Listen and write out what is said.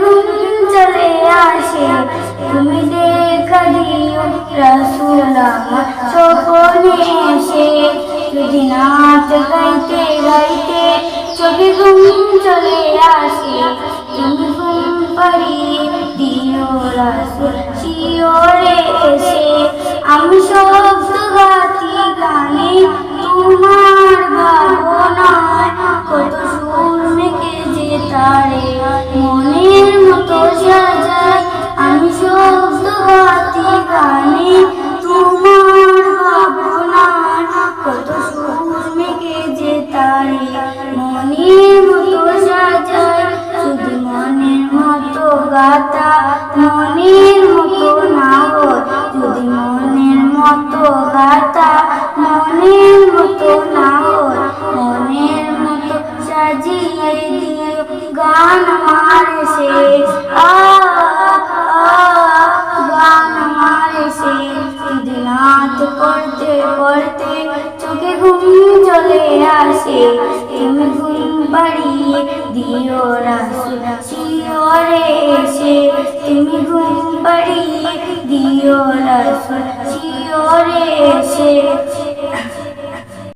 ঘুম চলে আসে। তুমি দেখা দিও রসুল আমার স্বপনে এসে। যদি নাচ গাইতে গাইতে চোখে ঘুম চলে আসে, তুমি ঘুম পাড়িয়ে দিও রসুল শিওরে এসে। আমি শব্দ গাতি গানে তোমার ভাবনায় কত সুর মেখে যে তারে মনের মনের মতো সাজায় শুধু মনের মতো গাতা মনের মতো না হয় যদি মনের মতো গাতা মনের মতো না হয় মনের মতো সাজিয়ে দিও গান মারে সে আ গান মারে সে যদি নাচ করতে করতে চোখে ঘুম চলে আসে। রাসুল শিওরে এসে। তুমি ঘুম বাড়িয়ে দিও রাসুল শিওরে এসে।